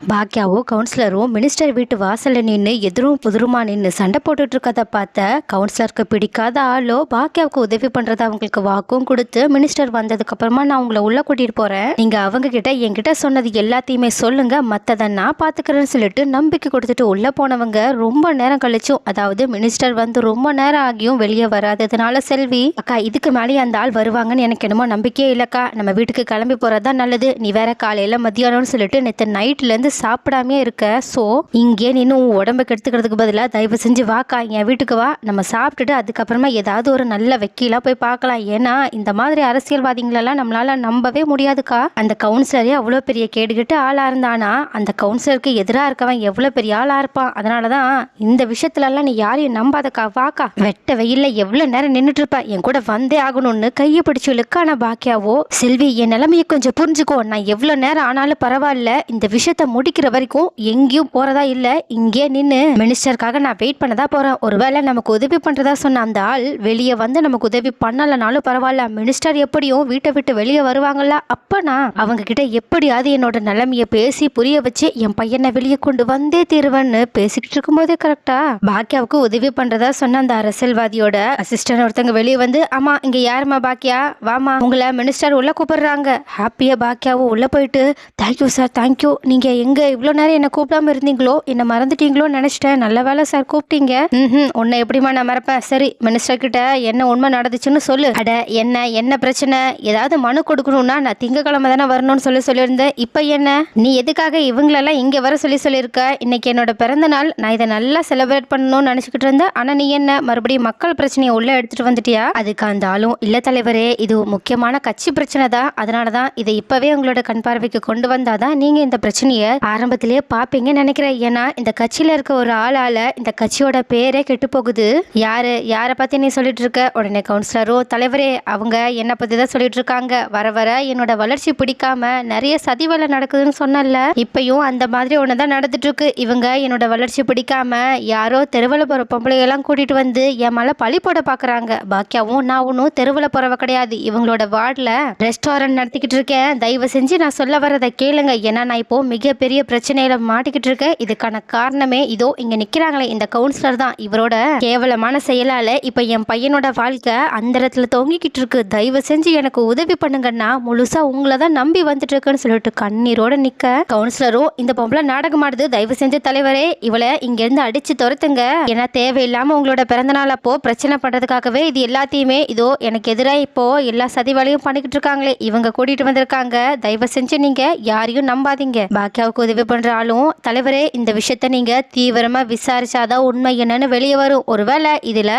பாக்யாவோ கவுன்சிலரும் minister வீட்டு வாசல்ல நின்று எதிரும் புதிருமா நின்று சண்டை போட்டுட்டு இருக்கதை பார்த்த கவுன்சிலருக்கு பிடிக்காத ஆளோ பாக்யாவுக்கு உதவி பண்றத அவங்களுக்கு வாக்கும் கொடுத்து மினிஸ்டர் வந்ததுக்கு அப்புறமா நான் உங்களை உள்ள கூட்டிட்டு போறேன். நீங்க அவங்க கிட்ட என்கிட்ட சொன்னது எல்லாத்தையுமே சொல்லுங்க. மத்ததை நான் பாத்துக்கிறேன்னு சொல்லிட்டு நம்பிக்கை கொடுத்துட்டு உள்ள போனவங்க ரொம்ப நேரம் கழிச்சும் அதாவது மினிஸ்டர் வந்து ரொம்ப நேரம் ஆகியும் வெளியே வராததுனால செல்வி அக்கா இதுக்கு மேலேயே அந்த ஆள் வருவாங்கன்னு எனக்கு என்னமோ நம்பிக்கையே இல்லக்கா. நம்ம வீட்டுக்கு கிளம்பி போறதா நல்லது. நீ வேற காலையில மத்தியானம்னு சொல்லிட்டு நேற்று நைட்ல வந்து சாப்பிடாமே இருக்க. ஸோ இங்கே நின்று உன் உடம்பை கெடுத்துக்கிறதுக்கு பதிலாக தயவு செஞ்சு வாக்கா என் வீட்டுக்கு வா. நம்ம சாப்பிட்டுட்டு அதுக்கப்புறமா ஏதாவது ஒரு நல்ல வக்கீலாக போய் பார்க்கலாம். ஏன்னா இந்த மாதிரி அரசியல்வாதிகளெல்லாம் நம்மளால நம்பவே முடியாதுக்கா. அந்த கவுன்சிலரே அவ்வளோ பெரிய கேடுகிட்டு ஆளாக இருந்தானா? அந்த கவுன்சிலருக்கு எதிராக இருக்கவன் எவ்வளோ பெரிய ஆளாக இருப்பான்? அதனால தான் இந்த விஷயத்துலலாம் நீ யாரையும் நம்பாதக்கா. வாக்கா வெட்ட வெயில்ல எவ்வளோ நேரம் நின்றுட்டு இருப்ப. என் கூட வந்தே ஆகணும்னு கையை பிடிச்சி இழுக்கான பாக்கியாவோ? செல்வி என் நிலைமையை கொஞ்சம் புரிஞ்சுக்கோ. நான் எவ்வளோ நேரம் ஆனாலும் பரவாயில்ல. இந்த விஷயத்த முடிக்கிற வரைக்கும் எங்கேயும் போறதா இல்ல. இங்கே நின்று மினிஸ்டருக்காக நான் வெயிட் பண்ணதா போறேன். ஒருவேளை நமக்கு உதவி பண்றதா சொன்ன அந்த ஆள் வெளியே வந்து நமக்கு உதவி பண்ணலனாலும் பரவாயில்ல. மினிஸ்டர் எப்படியும் வீட்டை விட்டு வெளியே வருவாங்கல்ல. அப்ப நான் அவங்க கிட்ட எப்படியாவது என்னோட நிலைமைய பேசி புரிய வச்சு என் பையனை வெளியே கொண்டு வந்தே தீருவேன்னு பேசிக்கிட்டு இருக்கும்போதே கரெக்டா பாக்கியாவுக்கு உதவி பண்றதா சொன்ன அந்த அரசியல்வாதியோட அசிஸ்டன்ட் ஒருத்தங்க வெளியே வந்து ஆமா இங்க யாருமா பாக்கியா வாமா உங்களை மினிஸ்டர் உள்ள கூப்பிடுறாங்க. ஹாப்பியா பாக்கியாவும் உள்ள போயிட்டு தேங்க்யூ சார் தேங்க்யூ நீங்க இங்கே இவ்வளோ நேரம் என்னை கூப்பிடாம இருந்தீங்களோ? என்னை மறந்துட்டீங்களோன்னு நினைச்சிட்டேன். நல்ல வேலை சார் கூப்பிட்டீங்க. ம் உன்னை எப்படிமா நான் மறப்பேன்? சரி மினிஸ்டர் கிட்ட என்ன உண்மை நடந்துச்சுன்னு சொல்லு. அட என்ன என்ன பிரச்சனை? ஏதாவது மனு கொடுக்கணும்னா நான் திங்கக்கிழமை தானே வரணும்னு சொல்லி சொல்லியிருந்தேன். இப்போ என்ன? நீ எதுக்காக இவங்களெல்லாம் இங்கே வர சொல்லி சொல்லியிருக்க? இன்னைக்கு என்னோட பிறந்த நாள். நான் இதை நல்லா செலிப்ரேட் பண்ணணும்னு நினச்சிக்கிட்டு இருந்தேன். ஆனால் நீ என்ன? மறுபடியும் மக்கள் பிரச்சனையை உள்ளே எடுத்துட்டு வந்துட்டியா? அதுக்கு அந்த ஆளும் இல்ல தலைவரே இது முக்கியமான கட்சி பிரச்சனை தான் அதனால தான் இதை இப்போவே உங்களோட கண் பார்வைக்கு கொண்டு வந்தாதான் நீங்கள் இந்த பிரச்சனையை ஆரம்பத்திலேயே பாப்பீங்கன்னு நினைக்கிறேன். ஏன்னா இந்த கட்சியில இருக்க ஒரு ஆளால இந்த கட்சியோட பேரே கெட்டு போகுது. யாரு யாரை பத்தி நீ சொல்லிட்டு இருக்க? உடனே கவுன்சிலரோ தலைவரே அவங்க என்ன பத்தி தான் சொல்லிட்டு இருக்காங்க. வர வர என்னோட வளர்ச்சி பிடிக்காம நிறைய சதி வேலை நடக்குதுன்னு சொன்னல இப்பயும் அந்த மாதிரி ஒன்று தான் நடந்துட்டு இருக்கு இவங்க என்னோட வளர்ச்சி பிடிக்காம யாரோ தெருவில் போகிற பொம்பளையெல்லாம் கூட்டிட்டு வந்து என் மேலே பழி போட பார்க்குறாங்க பாக்கியாவும் நான் ஒன்றும் தெருவில் போகிறவ கிடையாது. இவங்களோட வார்டில் ரெஸ்டாரண்ட் நடத்திக்கிட்டு இருக்கேன். தயவு செஞ்சு நான் சொல்ல வரதை கேளுங்க. ஏன்னா நான் இப்போ மிகப்பெரிய பிரச்சனையில மாட்டிக்கிட்டு இருக்க இதுக்கான காரணமே இதோ இங்க நிக்கிறாங்களே. இந்த கவுன்சிலர் தான். இவரோட கேவலமான செயலால இப்ப என் பையனோட வாழ்க்கை அந்த இடத்துல தொங்கிக்கிட்டு இருக்கு தயவு செஞ்சு எனக்கு உதவி பண்ணுங்கன்னா முழுசா உங்களை தான் நம்பி வந்துட்டு இருக்குன்னு சொல்லிட்டு கண்ணீரோட நிக்க. கவுன்சிலரும் இந்த பொம்பளை நாடகம் ஆடுது. தயவு செஞ்சு தலைவரே இவளை இங்க இருந்து அடிச்சு துரத்துங்க. ஏன்னா தேவையில்லாம உங்களோட பிறந்த நாள் அப்போ பிரச்சனை பண்றதுக்காகவே இது எல்லாத்தையுமே இதோ எனக்கு எதிராக இப்போ எல்லா சதி வேலையும் பண்ணிக்கிட்டு இருக்காங்களே இவங்க கூட்டிட்டு வந்திருக்காங்க. தயவு செஞ்சு நீங்க யாரையும் நம்பாதீங்க. பாக்கியாவுக்கு உதவி பண்ணுறாலும் ஆளும் தலைவரே இந்த விஷயத்த நீங்கள் தீவிரமாக விசாரிச்சாதான் உண்மை என்னன்னு வெளியே வரும். ஒருவேளை இதில்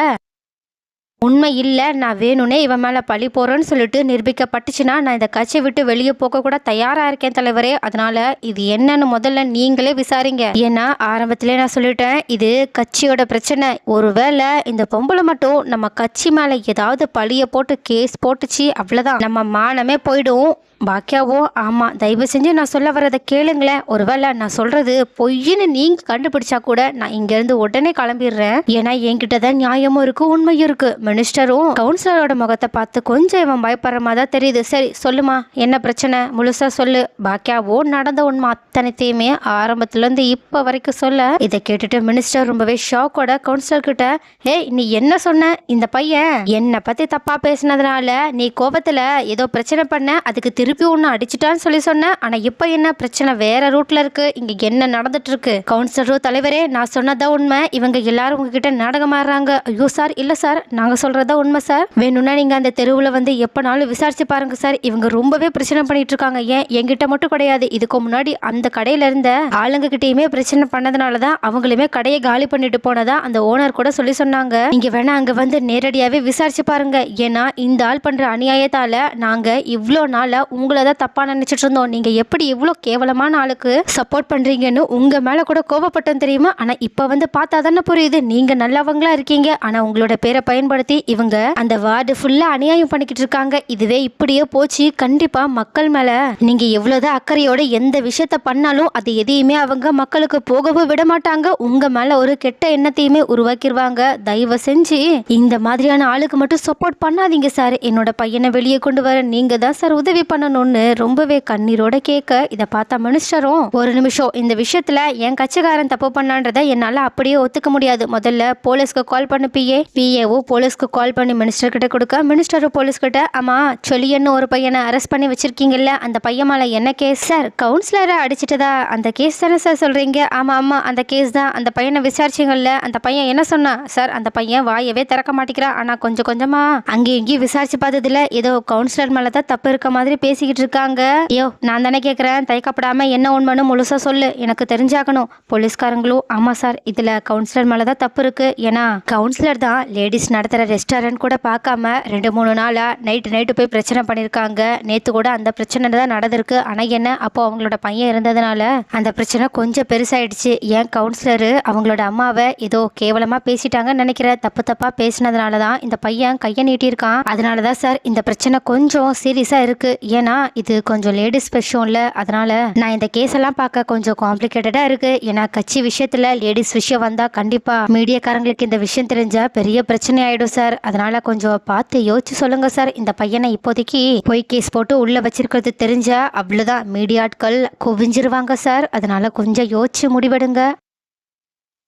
உண்மை இல்லை நான் வேணும்னே இவன் மேலே பழி போகிறேன்னு சொல்லிட்டு நிரூபிக்கப்பட்டுச்சுன்னா நான் இந்த கட்சியை விட்டு வெளியே போக கூட தயாராக இருக்கேன் தலைவரே. அதனால இது என்னன்னு முதல்ல நீங்களே விசாரிங்க. ஏன்னா ஆரம்பத்திலே நான் சொல்லிட்டேன் இது கட்சியோட பிரச்சனை. ஒருவேளை இந்த பொம்பளை மட்டும் நம்ம கட்சி மேலே ஏதாவது பழிய போட்டு கேஸ் போட்டுச்சு அவ்வளோதான் நம்ம மானமே போயிடும். பாக்கியாவோ ஆமாம் தயவு செஞ்சு நான் சொல்ல வரதை கேளுங்களேன். ஒருவேளை நான் சொல்கிறது பொய்ன்னு நீங்கள் கண்டுபிடிச்சா கூட நான் இங்கேருந்து உடனே கிளம்பிடுறேன். ஏன்னா என்கிட்ட தான் நியாயமும் இருக்குது உண்மையும் இருக்குது மினிஸ்டரும் கவுன்சிலரோட முகத்தை பார்த்து கொஞ்சம் இவன் பயப்படுற மாதிரி தான் தெரியுது. சரி சொல்லுமா என்ன பிரச்சனை? முழுசாக சொல்லு. பாக்கியாவோ நடந்த உண்மை அத்தனைத்தையுமே ஆரம்பத்துலேருந்து இப்போ வரைக்கும் சொல்ல. இதை கேட்டுட்டு மினிஸ்டர் ரொம்பவே ஷாக்கோட கவுன்சிலர் கிட்ட ஹே நீ என்ன சொன்ன? இந்த பையன் என்னை பற்றி தப்பாக பேசினதுனால நீ கோபத்தில் ஏதோ பிரச்சனை பண்ண அதுக்கு திருப்பி ஒன்று அடிச்சிட்டான்னு சொல்லி சொன்னேன் ஆனால் இப்போ என்ன? பிரச்சனை வேற ரூட்ல இருக்கு. இங்கே என்ன நடந்துட்டு இருக்கு? கவுன்சிலரும் தலைவரே நான் சொன்னதான் உண்மை. இவங்க எல்லாரும் உங்ககிட்ட நாடகம் ஆடுறாங்க. ஐயோ சார் இல்லை சார் நாங்கள் சொல்றதா உண்மை சார்? வேணும்னா நீங்கள் அந்த தெருவில் வந்து எப்போனாலும் விசாரிச்சு பாருங்க சார். இவங்க ரொம்பவே பிரச்சனை பண்ணிட்டு இருக்காங்க. ஏன்? என்கிட்ட மட்டும் கிடையாது. இதுக்கு முன்னாடி அந்த கடையில் இருந்த ஆளுங்ககிட்டயுமே பிரச்சனை பண்ணதுனால தான் அவங்களுமே கடையை காலி பண்ணிட்டு போனதா அந்த ஓனர் கூட சொல்லி சொன்னாங்க. நீங்க வேணா அங்க வந்து நேரடியாவே விசாரிச்சு பாருங்க. ஏன்னா இந்த ஆள் பண்ற அநியாயத்தால நாங்க இவ்வளோ நாளா உங்களை தான் தப்பா நினைச்சிட்டு இருந்தோம். நீங்க எப்படி இவ்வளோ கேவலமான ஆளுக்கு சப்போர்ட் பண்றீங்கன்னு உங்க மேல கூட கோபப்பட்டோம் தெரியுமா? ஆனா இப்ப வந்து பார்த்தா தானே புரியுது. நீங்க நல்லவங்களா இருக்கீங்க. ஆனா உங்களோட பேரை பயன்படுத்தி இவங்க அந்த வார்டு ஃபுல்லா அநியாயம் பண்ணிக்கிட்டு இருக்காங்க. இதுவே இப்படியே போச்சு. கண்டிப்பா மக்கள் மேல நீங்க எவ்வளவுதான் அக்கறையோட எந்த விஷயத்த பண்ணாலும் அது எதையுமே அவங்க மக்களுக்கு போகவும் விட மாட்டாங்க. உங்க மேல ஒரு கெட்ட எண்ணத்தையுமே உருவாக்கிடுவாங்க தயவு செஞ்சு இந்த மாதிரியான ஆளுக்கு மட்டும் சப்போர்ட் பண்ணாதீங்க சார் என்னோட பையனை வெளியே கொண்டு வர நீங்க தான் சார் உதவி பண்ணணும்னு ரொம்பவே கண்ணீரோட கேட்க இதை பார்த்தா மினிஸ்டரும் ஒரு நிமிஷம் இந்த விஷயத்துல என் கட்சிக்காரன் தப்பு பண்ணான்றதை என்னால அப்படியே ஒத்துக்க முடியாது. முதல்ல போலீஸ்க்கு கால் பண்ண பிஏ பிஏஓ போலீஸ்க்கு கால் பண்ணி மினிஸ்டர்கிட்ட கொடுக்க மினிஸ்டர் போலீஸ்கிட்ட ஆமாம் ஆமா சொல்லியன்னு ஒரு பையனை அரெஸ்ட் பண்ணி வச்சுருக்கீங்கல்ல அந்த பையன் மேலே என்ன கேஸ் சார் கவுன்சிலரை அடிச்சிட்டதா? அந்த கேஸ் தானே சார் சொல்கிறீங்க ஆமாம் ஆமாம் அந்த கேஸ் தான். அந்த பையனை விசாரிச்சிங்கல்ல அந்த பையன் என்ன சொன்னான் சார் அந்த பையன் வாயவே திறக்க மாட்டேங்கிறான் ஆனால் கொஞ்சம் கொஞ்சமாக அங்கேயும் இங்கேயும் விசாரிச்சு பார்த்ததில்ல ஏதோ கவுன்சிலர் மேலே தான் தப்பு இருக்க மாதிரி பேசிக்கிட்டு இருக்காங்க. ஐயோ நான் தானே கேட்குறேன் தயக்கப்படாமல் என்ன உண்மைன்னு முழுசாக சொல்லு. எனக்கு தெரிஞ்சாகணும். போலீஸ்காரங்களும் ஆமாம் சார் இதில் கவுன்சிலர் மேலே தான் தப்பு இருக்குது ஏன்னா கவுன்சிலர் தான் லேடிஸ் நடத்துகிற ரெஸ்டாரண்ட் கூட பார்க்காம ரெண்டு மூணு நாளாக நைட்டு நைட்டு போய் பிரச்சனை பண்ணியிருக்காங்க நேற்று கூட அந்த பிரச்சனை தான் நடந்திருக்கு. ஆனால் என்ன? அப்போ அவங்களோட பையன் இருந்ததுனால அந்த பிரச்சனை கொஞ்சம் பெருசாயிடுச்சு. ஏன் கவுன்சிலரு அவங்களோட அம்மாவை ஏதோ கேவலமாக பேசிட்டாங்கன்னு நினைக்கிறேன். தப்பு தப்பாக பேசினதுனால தான் இந்த பையன் கையை நீட்டியிருக்கான். அதனால தான் சார் இந்த பிரச்சனை கொஞ்சம் சீரியஸாக இருக்குது ஏன்னா இது கொஞ்சம் லேடிஸ் விஷயம்ல அதனால நான் இந்த கேஸ் எல்லாம் பார்க்க கொஞ்சம் காம்ப்ளிகேட்டடாக இருக்குது ஏன்னா கட்சி விஷயத்தில் லேடிஸ் விஷயம் வந்தால் கண்டிப்பாக மீடியாக்காரங்களுக்கு இந்த விஷயம் தெரிஞ்சால் பெரிய பிரச்சனை ஆகிடும் சார். சார். அதனால கொஞ்சம் பார்த்து யோசிச்சு சொல்லுங்க சார். இந்த பையனை இப்போதைக்கு பொய் கேஸ் போட்டு உள்ள வச்சிருக்கிறது தெரிஞ்ச அவ்வளவுதான். மீடியாட்கள் குவிஞ்சிருவாங்க சார். அதனால கொஞ்சம் யோசிச்சு முடிவெடுங்க.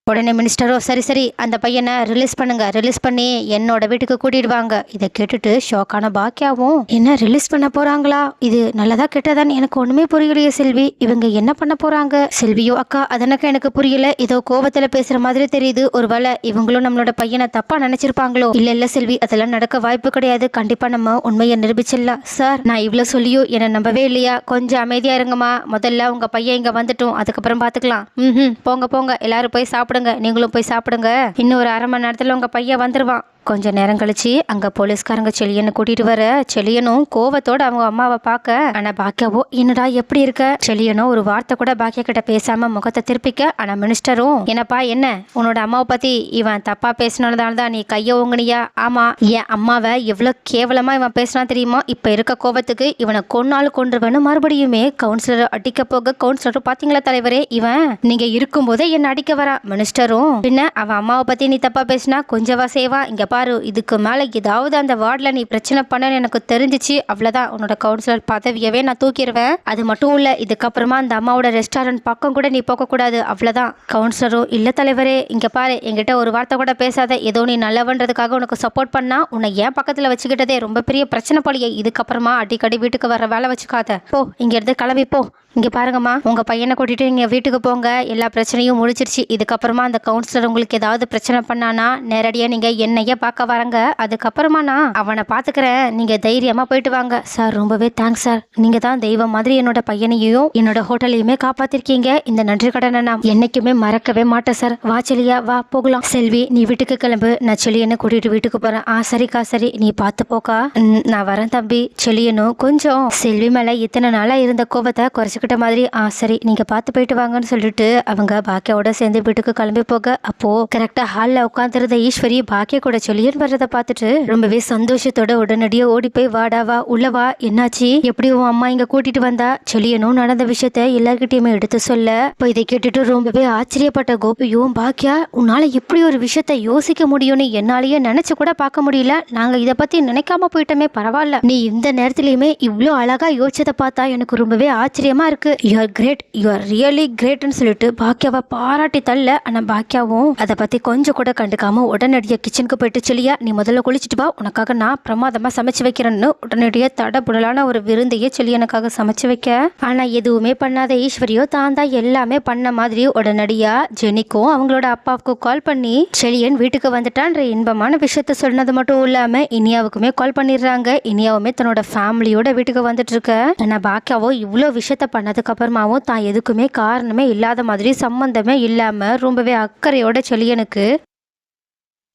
உடனே மினிஸ்டரோ சரி சரி அந்த பையனை ரிலீஸ் பண்ணுங்க. ரிலீஸ் பண்ணி என்னோட வீட்டுக்கு கூட்டிட்டு வாங்க இதை கேட்டுட்டு ஷாக்கான பாக்கியாவும் என்ன ரிலீஸ் பண்ண போறாங்களா? இது நல்லதா கெட்டதான்னு எனக்கு ஒண்ணுமே புரியலையே செல்வி. இவங்க என்ன பண்ண போறாங்க? செல்வியோ அக்கா அதனக்கா எனக்கு புரியல. ஏதோ கோபத்துல பேசுற மாதிரி தெரியுது. ஒருவேளை இவங்களும் நம்மளோட பையனை தப்பா நினைச்சிருப்பாங்களோ? இல்ல இல்ல செல்வி அதெல்லாம் நடக்க வாய்ப்பு கிடையாது. கண்டிப்பா நம்ம உண்மையை நிரூபிச்சிடலாம். சார் நான் இவ்வளவு சொல்லியும் என்னை நம்பவே இல்லையா? கொஞ்சம் அமைதியா இருங்கம்மா. முதல்ல உங்க பையன் இங்க வந்துட்டோம். அதுக்கப்புறம் பாத்துக்கலாம். ம் போங்க போங்க. எல்லாரும் போய் சாப்பிடுங்க. நீங்களும் போய் சாப்பிடுங்க. இன்னும் ஒரு அரை மணி நேரத்தில் உங்கள் பையன் வந்துடுவான் கொஞ்ச நேரம் கழிச்சு அங்க போலீஸ்காரங்க செலியனை கூட்டிட்டு வர. செழியனும் கோவத்தோட அவங்க அம்மாவை பார்க்க ஆனா பாக்கியாவோ என்னடா எப்படி இருக்க? செலியனும் ஒரு வார்த்தை கூட பாக்கியா கிட்ட பேசாம முகத்தை திருப்பிக்க ஆனா மினிஸ்டரும் என்னப்பா என்ன? உன்னோட அம்மாவை பத்தி இவன் தப்பா பேசினதால தான் நீ கைய ஓங்குனியா? ஆமா என் அம்மாவை எவ்வளவு கேவலமா இவன் பேசினா தெரியுமா? இப்ப இருக்க கோபத்துக்கு இவனை கொன்னாலும் கொன்றுவனு மறுபடியுமே கவுன்சிலர் அடிக்க போக கவுன்சிலர் பாத்தீங்களா தலைவரே இவன்? நீங்க இருக்கும்போதே என்ன அடிக்க வரான் மினிஸ்டரும். பின்ன அவன் அம்மாவை பத்தி நீ தப்பா பேசினா கொஞ்சவா சேவா இங்க பாரு. பாரு இதுக்கு மேலே ஏதாவது அந்த வார்டில் நீ பிரச்சனை பண்ணன்னு எனக்கு தெரிஞ்சிச்சு. அவ்வளோதான் உன்னோட கவுன்சிலர் பதவியவே நான் தூக்கிடுவேன் அது மட்டும் இல்லை இதுக்கப்புறமா அந்த அம்மாவோட ரெஸ்டாரண்ட் பக்கம் கூட நீ போகக்கூடாது அவ்வளோதான் கவுன்சிலரும் இல்லை தலைவரே இங்கே பாரு. என்கிட்ட ஒரு வார்த்தை கூட பேசாத. ஏதோ நீ நல்லவன்றதுக்காக உனக்கு சப்போர்ட் பண்ணா உன்னை ஏன் பக்கத்தில் வச்சுக்கிட்டதே? ரொம்ப பெரிய பிரச்சனை போலியே. இதுக்கப்புறமா அடிக்கடி வீட்டுக்கு வர வேலை வச்சுக்காத. போ இங்கேருந்து கிளம்பி போ. இங்கே பாருங்கம்மா. உங்கள் பையனை கூட்டிகிட்டு நீங்கள் வீட்டுக்கு போங்க. எல்லா பிரச்சனையும் முடிச்சிருச்சு இதுக்கப்புறமா அந்த கவுன்சிலர் உங்களுக்கு ஏதாவது பிரச்சனை பண்ணானா நேரடியாக நீங்கள் என்னையே பார்க்க வரங்க. அதுக்கப்புறமா நான் அவனை பார்த்துக்கிறேன். நீங்க தைரியமா போயிட்டு வாங்க. சார் ரொம்பவே தேங்க்ஸ் சார். நீங்க தான் தெய்வம் மாதிரி என்னோட பையனையும் என்னோட ஹோட்டலையுமே காப்பாத்திருக்கீங்க. இந்த நன்றி கடனை நான் என்னைக்குமே மறக்கவே மாட்டேன் சார். வா செலியா வா போகலாம். செல்வி நீ வீட்டுக்கு கிளம்பு. நான் செலியனை கூட்டிட்டு வீட்டுக்கு போறேன். ஆ சரிக்கா சரி. நீ பார்த்து போக்கா. ம், நான் வரேன் தம்பி. செலியனும் கொஞ்சம். செல்வி மேல இத்தனை நாளா இருந்த கோபத்தை குறைச்சிக்கிட்ட மாதிரி ஆ சரி நீங்க பார்த்து போயிட்டு வாங்கன்னு சொல்லிட்டு அவங்க பாக்கியாவோட சேர்ந்து வீட்டுக்கு கிளம்பி போக அப்போ கரெக்டா ஹால்ல உட்காந்துருந்த ஈஸ்வரி பாக்கிய கூட செலியன் வர்றதை பார்த்துட்டு ரொம்பவே சந்தோஷத்தோட உடனடியே ஓடி போய் வாடா வா உள்ள வா என்னாச்சு? எப்படி உன் அம்மா இங்க கூட்டிட்டு வந்தா? செலியனும் நடந்த விஷயத்த எல்லார்கிட்டயுமே எடுத்து சொல்ல. இப்போ இதை கேட்டுட்டு ரொம்பவே ஆச்சரியப்பட்ட கோபியும் பாக்கியா உன்னால எப்படி ஒரு விஷயத்த யோசிக்க முடியும்னு என்னாலேயே நினைச்சு கூட பார்க்க முடியல. நாங்க இதை பத்தி நினைக்காம போயிட்டோமே பரவாயில்ல. நீ இந்த நேரத்திலயுமே இவ்வளோ அழகா யோசிச்சதை பார்த்தா எனக்கு ரொம்பவே ஆச்சரியமா இருக்கு. You are great you are really கிரேட்னு சொல்லிட்டு பாக்கியாவை பாராட்டி தள்ள ஆனா பாக்கியாவும் அதை பத்தி கொஞ்சம் கூட கண்டுக்காம உடனடியா கிச்சனுக்கு போயிட்டு செலியா நீ முதல்ல குளிச்சுட்டு வா. உனக்காக நான் பிரமாதமாக சமைச்சு வைக்கிறேன்னு உடனடியே தடபுடலான ஒரு விருந்தையே செலி எனக்காக சமைச்சு வைக்க. ஆனா எதுவுமே பண்ணாத ஈஸ்வரியோ தான் தான் எல்லாமே பண்ண மாதிரி உடனடியா ஜெனிக்கும் அவங்களோட அப்பாவுக்கும் கால் பண்ணி செலியன் வீட்டுக்கு வந்துட்டான்ற இன்பமான விஷயத்த சொன்னது மட்டும் இல்லாம இனியாவுக்குமே கால் பண்ணிடுறாங்க. இனியாவுமே தன்னோட ஃபேமிலியோட வீட்டுக்கு வந்துட்டு இருக்க ஆனா பாக்கியாவோ இவ்வளோ விஷயத்த பண்ணதுக்கு அப்புறமாவும் தான் எதுக்குமே காரணமே இல்லாத மாதிரி சம்பந்தமே இல்லாம ரொம்பவே அக்கறையோட செலியனுக்கு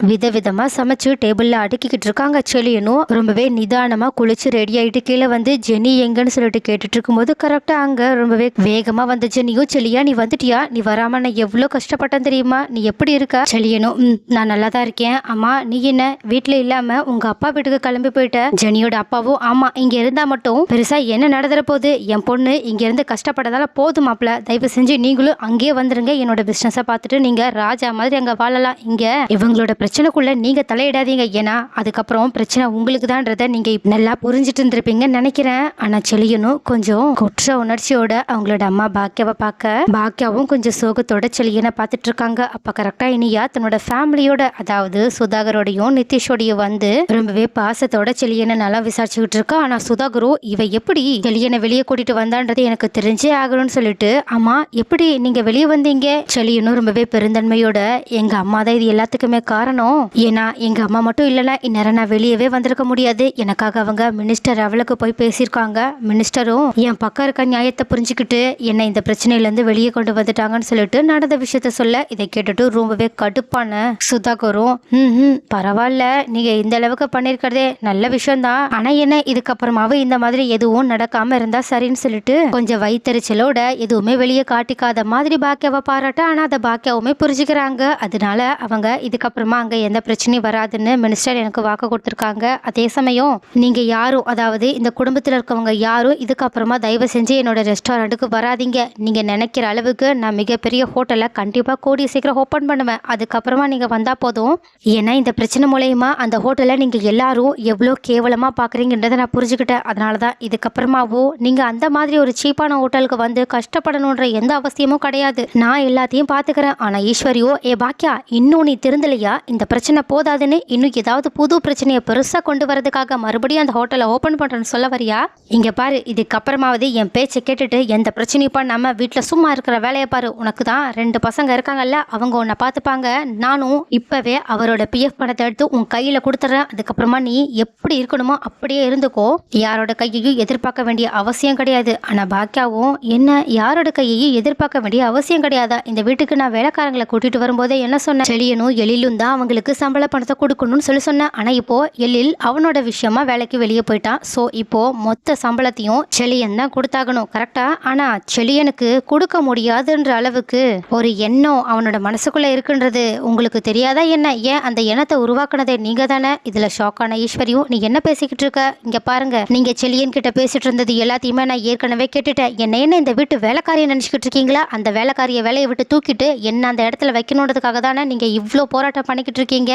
விதவிதமா சமைச்சு டேபிள்ல அடுக்கிக்கிட்டு இருக்காங்க செலியனும் ரொம்பவே நிதானமா குளிச்சு ரெடி ஆயிட்டு கீழே வந்து ஜெனி எங்கன்னு சொல்லிட்டு கேட்டுட்டு இருக்கும்போது கரெக்டா அங்க ரொம்பவே வேகமா வந்த ஜெனியும் செலியா நீ வந்துட்டியா? நீ வராம நான் எவ்வளவு கஷ்டப்பட்டேன் தெரியுமா? நீ எப்படி இருக்க? செலியனும் நான் நல்லா தான் இருக்கேன். அம்மா நீ என்ன? வீட்ல இல்லாம உங்க அப்பா வீட்டுக்கு கிளம்பி போயிட்ட? ஜெனியோட அப்பாவும் ஆமா இங்க இருந்தா மட்டும். பெருசா என்ன நடந்துற போகுது? என் பொண்ணு இங்க இருந்து கஷ்டப்பட்டதால போதும் மாப்பிள தயவு செஞ்சு நீங்களும் அங்கேயே வந்துருங்க. என்னோட பிசினஸ பார்த்துட்டு நீங்க ராஜா மாதிரி அங்க வாழலாம். இங்க இவங்களோட பிரச்சனைக்குள்ளே நீங்கள் தலையிடாதீங்க ஏன்னா அதுக்கப்புறம் பிரச்சனை உங்களுக்கு தான்றதை நீங்கள் நல்லா புரிஞ்சிட்டு இருந்திருப்பீங்கன்னு நினைக்கிறேன். ஆனால் செலியனும் கொஞ்சம் குற்ற உணர்ச்சியோட அவங்களோட அம்மா பாக்கியாவை பார்க்க பாக்கியாவும் கொஞ்சம் சோகத்தோட செலியனை பார்த்துட்டு இருக்காங்க அப்போ கரெக்டாக இனியா தன்னோட ஃபேமிலியோட அதாவது சுதாகரோடையும் நிதிஷோடையும் வந்து ரொம்பவே பாசத்தோட செலியனை நல்லா விசாரிச்சுக்கிட்டு இருக்கா ஆனால் சுதாகரோ இவ எப்படி செலியனை வெளியே கூட்டிட்டு வந்தான்றது எனக்கு தெரிஞ்சே ஆகணும்னு சொல்லிட்டு அம்மா எப்படி நீங்கள் வெளியே வந்தீங்க? செலியனும் ரொம்பவே பெருந்தன்மையோட எங்கள் அம்மா தான் இது எல்லாத்துக்குமே காரணம். ஏன்னா எங்க அம்மா மட்டும் இல்லைனா இந்நேரம் நான் வெளியவே வந்திருக்க முடியாது. எனக்காக அவங்க மினிஸ்டர் அவளுக்கு போய் பேசியிருக்காங்க. மினிஸ்டரும் என் பக்கம் இருக்க நியாயத்தை புரிஞ்சுக்கிட்டு என்னை இந்த பிரச்சனையிலேருந்து வெளியே கொண்டு வந்துட்டாங்கன்னு சொல்லிட்டு நடந்த விஷயத்த சொல்ல இதை கேட்டுட்டு ரொம்பவே கடுப்பான சுதாகரும் ம் ம் பரவாயில்ல. நீங்க இந்த அளவுக்கு பண்ணிருக்கிறதே நல்ல விஷயம்தான். ஆனா என்ன இதுக்கப்புறமாவும் இந்த மாதிரி எதுவும் நடக்காம இருந்தா சரின்னு சொல்லிட்டு கொஞ்சம் வயிற்றுச்சலோட எதுவுமே வெளியே காட்டிக்காத மாதிரி பாக்கியாவை பாராட்ட ஆனா அதை பாக்கியாவுமே புரிஞ்சுக்கிறாங்க. அதனால அவங்க இதுக்கப்புறமா அங்க எந்த பிரச்சனையும் வராதுன்னு மினிஸ்டர் எனக்கு வாக்கு கொடுத்துருக்காங்க. அதே சமயம் நீங்கள் யாரும் அதாவது இந்த குடும்பத்தில் இருக்கவங்க யாரும் இதுக்கப்புறமா தயவு செஞ்சு என்னோட ரெஸ்டாரண்ட்டுக்கு வராதீங்க. நீங்கள் நினைக்கிற அளவுக்கு நான் மிகப்பெரிய ஹோட்டலை கண்டிப்பாக கூடிய சீக்கிரம் ஓப்பன் பண்ணுவேன். அதுக்கப்புறமா நீங்கள் வந்தால் போதும். ஏன்னா இந்த பிரச்சனை மூலயமா அந்த ஹோட்டலை நீங்கள் எல்லாரும் எவ்வளோ கேவலமாக பார்க்குறீங்கன்றதை நான் புரிஞ்சுக்கிட்டேன். அதனால தான் இதுக்கப்புறமாவோ நீங்கள் அந்த மாதிரி ஒரு சீப்பான ஹோட்டலுக்கு வந்து கஷ்டப்படணுன்ற எந்த அவசியமும் கிடையாது. நான் எல்லாத்தையும் பார்த்துக்கிறேன் ஆனால் ஈஸ்வரியோ ஏ பாக்கியா இன்னும் நீ திருந்தலையா? இந்த பிரச்சனை போதாதுன்னு இன்னும் ஏதாவது புது பிரச்சனையை பெருசாக கொண்டு வரதுக்காக மறுபடியும் அந்த ஹோட்டலை ஓப்பன் பண்ணுறேன்னு சொல்ல வரியா? இங்கே பாரு இதுக்கப்புறமாவது என் பேச்சை கேட்டுட்டு எந்த பிரச்சனையும் பண்ணாம வீட்டில் சும்மா இருக்கிற வேலையை பாரு. உனக்கு தான் ரெண்டு பசங்க இருக்காங்கல்ல அவங்க உன்னை பார்த்துப்பாங்க. நானும் இப்போவே அவரோட பிஎஃப் பணத்தை எடுத்து உன் கையில் கொடுத்துட்றேன். அதுக்கப்புறமா நீ எப்படி இருக்கணுமோ அப்படியே இருந்துக்கோ. யாரோட கையையும் எதிர்பார்க்க வேண்டிய அவசியம் கிடையாது. ஆனால் பாக்கியாவும் என்ன யாரோட கையையும் எதிர்பார்க்க வேண்டிய அவசியம் கிடையாதா? இந்த வீட்டுக்கு நான் வேலைக்காரங்களை கூட்டிட்டு வரும்போதே என்ன சொன்னேன்? செழியனும் எழிலும் தான் அவங்களுக்கு சம்பள பணத்தை கொடுக்கணும்னு சொல்லி சொன்னேன். ஆனால் இப்போ எழில் அவனோட விஷயமா வேலைக்கு வெளியே போயிட்டான் ஸோ இப்போ மொத்த சம்பளத்தையும் செழியன் தான் கொடுத்தாகணும். கரெக்டா ஆனால் செழியனுக்கு கொடுக்க முடியாதுன்ற அளவுக்கு ஒரு எண்ணம் அவனோட மனசுக்குள்ள இருக்குன்றது உங்களுக்கு தெரியாதா என்ன? ஏன் அந்த எண்ணத்தை உருவாக்குனதே நீங்க தானே? இதுல ஷாக்கான ஈஸ்வரியும் நீ என்ன பேசிக்கிட்டு இருக்க? இங்க பாருங்க. நீங்க செழியன் கிட்ட பேசிட்டு இருந்தது எல்லாத்தையுமே நான் ஏற்கனவே கேட்டுட்டேன். என்ன என்ன இந்த வீட்டு வேலைக்காரியை நினைச்சுக்கிட்டு இருக்கீங்களா? அந்த வேலைக்காரிய வேலையை விட்டு தூக்கிட்டு என்ன அந்த இடத்துல வைக்கணுன்றதுக்காக தானே நீங்க இவ்வளோ போராட்டம் பண்ணிக்கிட்டு இருக்கீங்க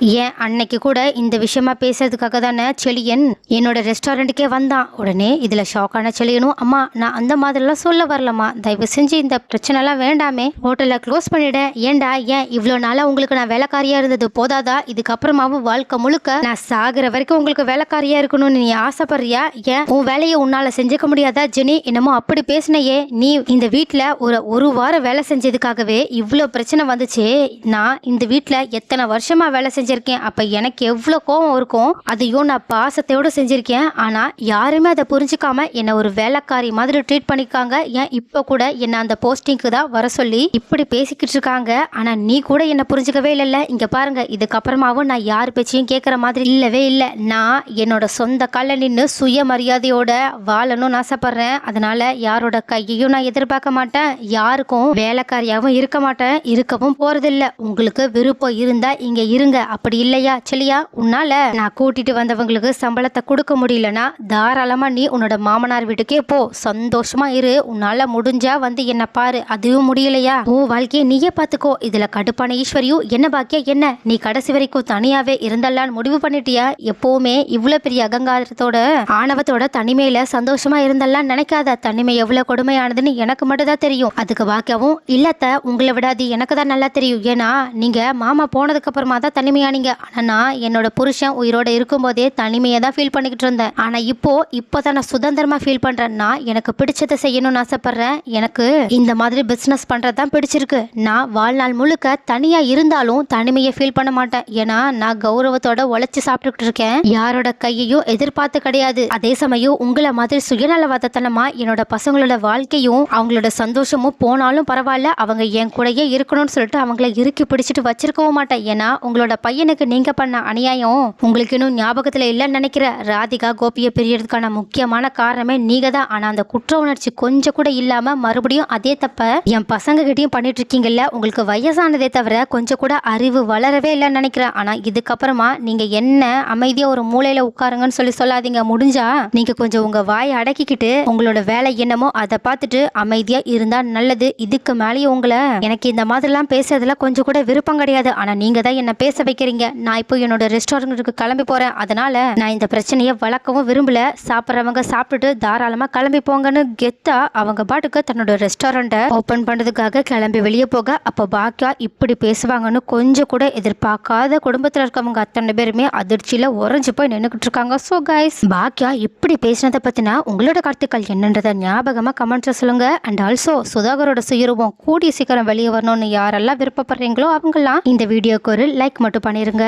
ஏன் அன்னைக்கு கூட இந்த விஷயமா பேசுறதுக்காக தானே செழியன் என்னோட ரெஸ்டாரண்ட்டுக்கே வந்தான். உடனே இதுல ஷாக்கான செழியனும் அம்மா நான் அந்த மாதிரிலாம் சொல்ல வரலம்மா. தயவு செஞ்சு இந்த பிரச்சனைலாம் வேண்டாமே. ஹோட்டலை க்ளோஸ் பண்ணிட. ஏன்டா ஏன் இவ்வளோ நாளா உங்களுக்கு நான் வேலைக்காரியா இருந்தது? போதாதா? இதுக்கப்புறமாவும் வாழ்க்கை முழுக்க நான் சாகுற வரைக்கும் உங்களுக்கு வேலைக்காரியா இருக்கணும்னு நீ ஆசைப்படுறியா? ஏன்? உன் வேலையை உன்னால செஞ்சுக்க முடியாதா ஜெனி? என்னமோ அப்படி பேசினையே. நீ இந்த வீட்டில் ஒரு ஒரு வாரம் வேலை செஞ்சதுக்காகவே இவ்வளோ பிரச்சனை வந்துச்சே. நான் இந்த வீட்டில் எத்தனை வருஷமா வேலை செஞ்சிருக்கேன். அப்ப எனக்கு எவ்வளோ கோவம் இருக்கும் அதையும் நான் பாசத்தோட செஞ்சிருக்கேன். ஆனா யாருமே அதை புரிஞ்சுக்காம என்னை ஒரு வேலைக்காரி மாதிரி ட்ரீட் பண்ணிக்காங்க. ஏன் இப்போ கூட என்னை அந்த போஸ்டிங்க்கு தான் வர சொல்லி இப்படி பேசிக்கிட்டு இருக்காங்க. ஆனா நீ கூட என்னை புரிஞ்சுக்கவே இல்லைல்ல. இங்க பாருங்க இதுக்கப்புறமாவும் நான் யார் பேச்சையும் கேட்குற மாதிரி இல்லவே இல்லை. நான் என்னோட சொந்த காலில் நின்று சுயமரியாதையோட வாழணும்னு ஆசைப்படுறேன். அதனால யாரோட கையையும் நான் எதிர்பார்க்க மாட்டேன். யாருக்கும் வேலைக்காரியாகவும் இருக்க மாட்டேன். இருக்கவும் போகிறதில்ல உங்களுக்கு விருப்பம் இருந்தா இங்க இருங்க. அப்படி இல்லையா செலியா? உன்னால நான் கூட்டிட்டு வந்தவங்களுக்கு சம்பளத்தை கொடுக்க முடியலனா தாராளமா நீ உன்னோட மாமனார் வீட்டுக்கே போ. சந்தோஷமா இரு. உன்னால முடிஞ்சா வந்து என்ன பாரு. அதுவும் முடியலையா? உன் வாழ்க்கையை நீயே பாத்துக்கோ. இதுல கடுப்பான ஈஸ்வரியும் என்ன பாக்கியா என்ன? நீ கடைசி வரைக்கும் தனியாவே இருந்தல்லான்னு முடிவு பண்ணிட்டியா? எப்பவுமே இவ்வளவு பெரிய அகங்காரத்தோட ஆணவத்தோட தனிமையில சந்தோஷமா இருந்தல்லாம் நினைக்காத. தனிமை எவ்வளவு கொடுமையானதுன்னு எனக்கு மட்டும் தான் தெரியும். அதுக்கு வாக்கியாவும் இல்லத்த உங்களை விடாது. எனக்கு தான் நல்லா தெரியும். ஏன்னா நீங்க மாமா போனதுக்கு அப்புறமா தான் தனிமையானீங்க ஆனால் நான் என்னோட புருஷன் உயிரோட இருக்கும்போதே தனிமையை தான் ஃபீல் பண்ணிக்கிட்டு இருந்தேன். ஆனால் இப்போ இப்போதான் நான் சுதந்திரமாக ஃபீல் பண்ணுறேன்னா எனக்கு பிடிச்சதை செய்யணும்னு ஆசைப்பட்றேன். எனக்கு இந்த மாதிரி பிஸ்னஸ் பண்ணுறது தான் பிடிச்சிருக்கு. நான் வாழ்நாள் முழுக்க தனியாக இருந்தாலும் தனிமையை ஃபீல் பண்ண மாட்டேன். ஏன்னா நான் கௌரவத்தோட உழைச்சி சாப்பிட்டுக்கிட்டு இருக்கேன். யாரோட கையையும் எதிர்பார்த்து கிடையாது. அதே சமயம் உங்களை மாதிரி சுயநலவாதத்தனமா என்னோட பசங்களோட வாழ்க்கையும் அவங்களோட சந்தோஷமும் போனாலும் பரவாயில்ல. அவங்க என் கூடயே இருக்கணும்னு சொல்லிட்டு அவங்கள இறுக்கி பிடிச்சிட்டு வச்சிருக்கவும் மாட்டேன். ஏன்னா உங்களோட பையன் பையனுக்கு நீங்க பண்ண அநியாயம் உங்களுக்கு இன்னும் ஞாபகத்துல இல்லைன்னு நினைக்கிறேன் ராதிகா கோபியை பிரியறதுக்கான முக்கியமான காரணமே நீங்க தான். ஆனா அந்த குற்ற உணர்ச்சி கொஞ்சம் கூட இல்லாம மறுபடியும் அதே தப்ப என் பசங்க கிட்டயும் பண்ணிட்டு இருக்கீங்கல்ல உங்களுக்கு வயசானதே தவிர கொஞ்சம் கூட அறிவு வளரவே இல்லைன்னு நினைக்கிறேன். ஆனா இதுக்கப்புறமா நீங்க என்ன அமைதியா ஒரு மூலையில உட்காருங்கன்னு சொல்லி சொல்லாதீங்க. முடிஞ்சா நீங்க கொஞ்சம் உங்க வாயை அடக்கிக்கிட்டு உங்களோட வேலை என்னமோ அதை பார்த்துட்டு அமைதியா இருந்தா நல்லது. இதுக்கு மேலேயும் உங்களை எனக்கு இந்த மாதிரிலாம் பேசுறதுல கொஞ்சம் கூட விருப்பம் கிடையாது. ஆனா நீங்க தான் என்ன பேச நினைக்கிறீங்க? நான் இப்போ என்னோட ரெஸ்டாரண்ட்டுக்கு கிளம்பி போறேன். அதனால நான் இந்த பிரச்சனையை வளர்க்கவும் விரும்பல. சாப்பிட்றவங்க சாப்பிட்டுட்டு தாராளமா கிளம்பி போங்கன்னு கெத்தா அவங்க பாட்டுக்கு தன்னோட ரெஸ்டாரண்ட்டை ஓப்பன் பண்ணதுக்காக கிளம்பி வெளியே போக. அப்போ பாக்கியா இப்படி பேசுவாங்கன்னு கொஞ்சம் கூட எதிர்பார்க்காத குடும்பத்தில் இருக்கவங்க அத்தனை பேருமே அதிர்ச்சியில உறைஞ்சு போய் நின்றுக்கிட்டு இருக்காங்க. ஸோ கைஸ் பாக்கியா இப்படி பேசினதை பத்தினா உங்களோட கருத்துக்கள் என்னன்றதை ஞாபகமா கமெண்ட்ஸ்ல சொல்லுங்க. அண்ட் ஆல்சோ சுதாகரோட சுயரூபம் கூடிய சீக்கிரம் வெளியே வரணும்னு யாரெல்லாம் விருப்பப்படுறீங்களோ அவங்கெல்லாம் இந்த வீடியோக்கு ஒரு லைக் மட்டும் பண்ணிருங்க